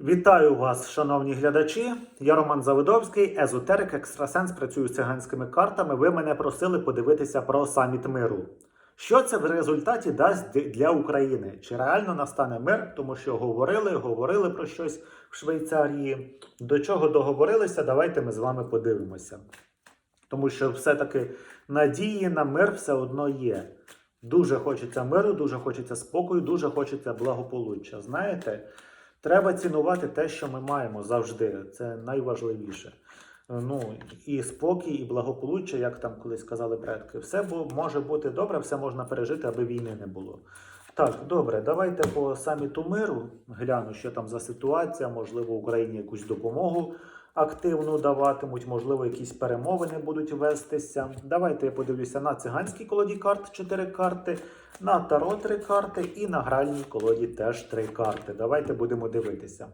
Вітаю вас, шановні глядачі. Я Роман Заводовський, езотерик, екстрасенс, працюю з циганськими картами. Ви мене просили подивитися про саміт миру. Що це в результаті дасть для України? Чи реально настане мир? Тому що говорили, говорили про щось в Швейцарії. До чого договорилися? Давайте ми з вами подивимося. Тому що все-таки надії на мир все одно є. Дуже хочеться миру, дуже хочеться спокою, дуже хочеться благополуччя. Знаєте, треба цінувати те, що ми маємо завжди. Це найважливіше. Ну і спокій, і благополуччя, як там колись казали предки, все може бути добре, все можна пережити, аби війни не було. Так, добре, давайте по саміту миру гляну, що там за ситуація. Можливо, Україні якусь допомогу активну даватимуть, можливо, якісь перемовини будуть вестися. Давайте я подивлюся на циганській колоді карт 4 карти, на таро 3 карти і на гральній колоді теж 3 карти. Давайте будемо дивитися.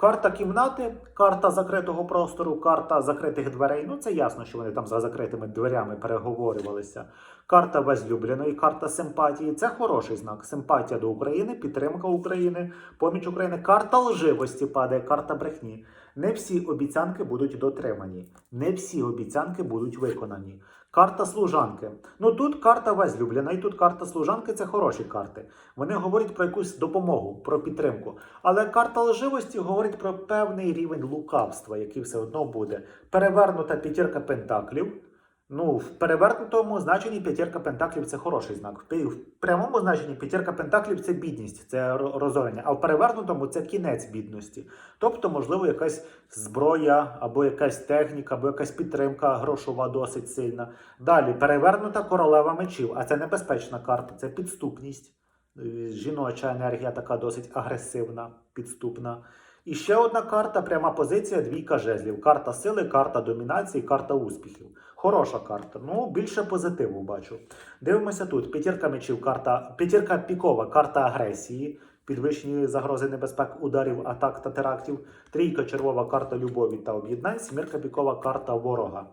Карта кімнати, карта закритого простору, карта закритих дверей. Ну це ясно, що вони там за закритими дверями переговорювалися. Карта возлюбленої, карта симпатії. Це хороший знак. Симпатія до України, підтримка України, поміч України. Карта лживості падає, карта брехні. Не всі обіцянки будуть дотримані, не всі обіцянки будуть виконані. Карта служанки. Ну тут карта возлюблена, і тут карта служанки це хороші карти. Вони говорять про якусь допомогу, про підтримку. Але карта лживості говорить про певний рівень лукавства, який все одно буде. Перевернута п'ятірка пентаклів. Ну, в перевернутому значенні п'ятірка пентаклів це хороший знак. В прямому значенні п'ятірка пентаклів це бідність, це розорення. А в перевернутому це кінець бідності. Тобто, можливо, якась зброя, або якась техніка, або якась підтримка грошова досить сильна. Далі перевернута королева мечів, а це небезпечна карта, це підступність. Е, Жіноча енергія така досить агресивна, підступна. І ще одна карта, пряма позиція, двійка жезлів. Карта сили, карта домінації, карта успіхів. Хороша карта. Ну, більше позитиву бачу. Дивимося тут. П'ятірка мечів, карта, п'ятірка пікова, карта агресії, підвищені загрози небезпек, ударів, атак та терактів. Трійка червова карта любові та об'єднань, сімірка пікова карта ворога.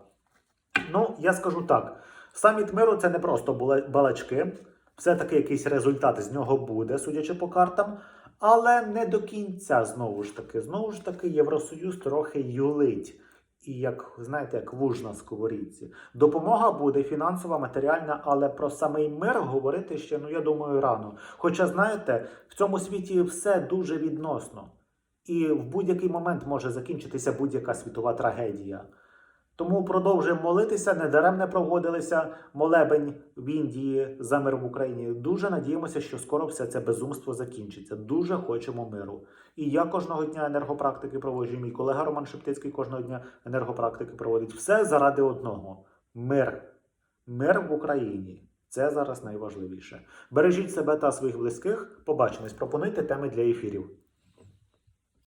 Ну, я скажу так: саміт миру це не просто балачки. Все-таки якийсь результат з нього буде, судячи по картам. Але не до кінця знову ж таки. Знову ж таки, Євросоюз трохи юлить. І як знаєте, як вуж на сковорідці. Допомога буде фінансова, матеріальна, але про самий мир говорити ще, ну я думаю, рано. Хоча, знаєте, в цьому світі все дуже відносно. І в будь-який момент може закінчитися будь-яка світова трагедія. Тому продовжуємо молитися, недаремне проводилися молебень в Індії за мир в Україні. Дуже надіємося, що скоро все це безумство закінчиться. Дуже хочемо миру. І я кожного дня енергопрактики проводжу. Мій колега Роман Шептицький кожного дня енергопрактики проводить. Все заради одного: мир. Мир в Україні. Це зараз найважливіше. Бережіть себе та своїх близьких. Побачимось. Пропонуйте теми для ефірів.